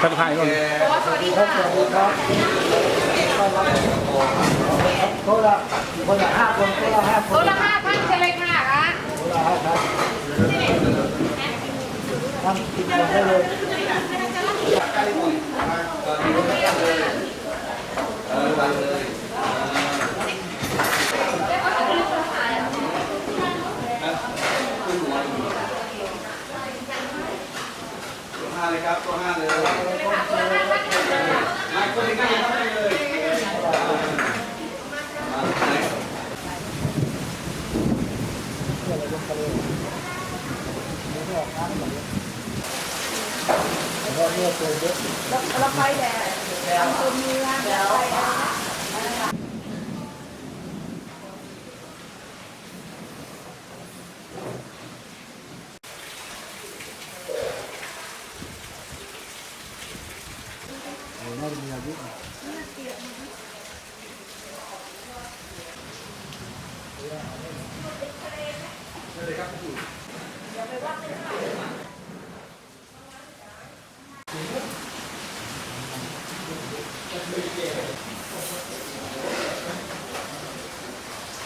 ทักทายก่อนครับสวัสดีครับคนละคนละห้าคนโต๊ะละห้าคนโต๊ะละห้าท่านเช่ไหมคะคะคนละห้าครับทำกินกันได้เลย ห้าเลยครับตัวห้าเลยมาคนหนึ่งก็ยังไม่เลยมาไหนเราไปแต่อำเภอเมืองไป Dạ, cái đó, cái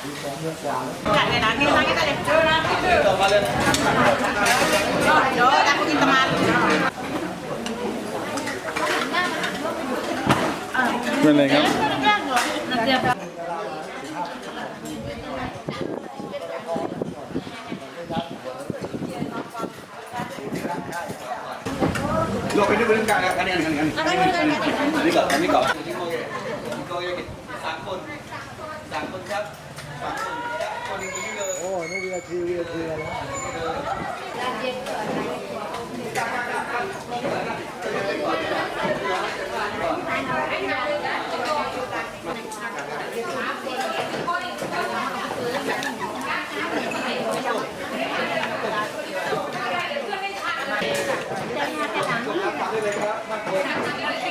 Rồi, aku minta malu. cái này ngắm. Lo ini belum kan kan ini kan ini. Ini kok, ini kok. Ini kok. Sakun. Sakun, Kak. ก่อนอันนี้โอเคโอเคสามคนสามคนครับสามคนคนหนึ่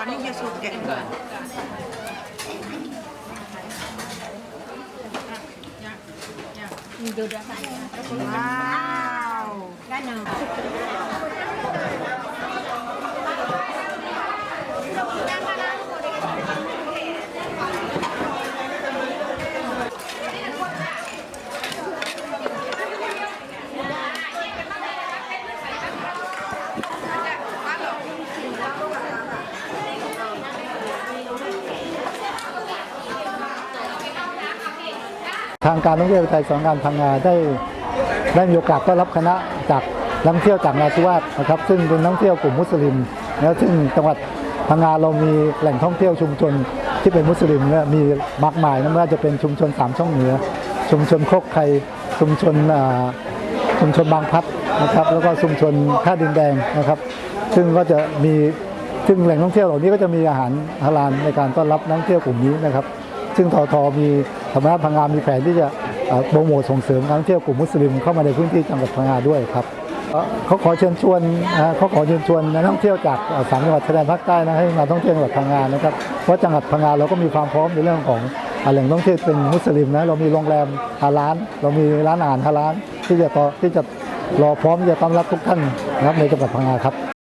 아닌 게 속게. Wow. Ganun. ทางการท่องเที่ยวไทยสองการพังงาได้ได้มีโอกาสต้อนรับคณะจากนักเที่ยวจากนาซิวาสนะครับ ซึ่งเป็นนักเที่ยวกลุ่มมุสลิมแล้วซึ่งจังหวัดพังงาเรามีแหล่งท่องเที่ยวชุมชนที่เป็นมุสลิมเนี่ยมีมากมายนะไม่ว่าจะเป็นชุมชนสามช่องเหนือ ชุมชนโคกไข่ชุมชนอ่าชุมชนบางพัดนะครับ แล้วก็ชุมชนท่าดินแดงนะครับ ซึ่งก็จะมีซึ่งแหล่งท่องเที่ยวเหล่านี้ก็จะมีอาหารฮาลาลในการต้อนรับนักท่องเที่ยวกลุ่มนี้นะครับ ซึ่งททมีธรรมนัฐพังงามีแผนที่จะโปรโมทส่งเสริมการท่องเที่ยวกลุ่มมุสลิมเข้ามาในพื้นที่จังหวัดพังงาด้วยครับเขาขอเชิญชวนนะเขาขอเชิญชวนนักท่องเที่ยวจากสามจังหวัดชายแดนภาคใต้นะให้มาท่องเที่ยวจังหวัดพังงานะครับเพราะจังหวัดพังงาเราก็มีความพร้อมในเรื่องของแหล่งท่องเที่ยวเป็นมุสลิมนะเรามีโรงแรมฮาลาลเรามีร้านอาหารฮาลาลที่จะต่อที่จะรอพร้อมที่จะต้อนรับทุกท่านนะครับในจังหวัดพังงาครับ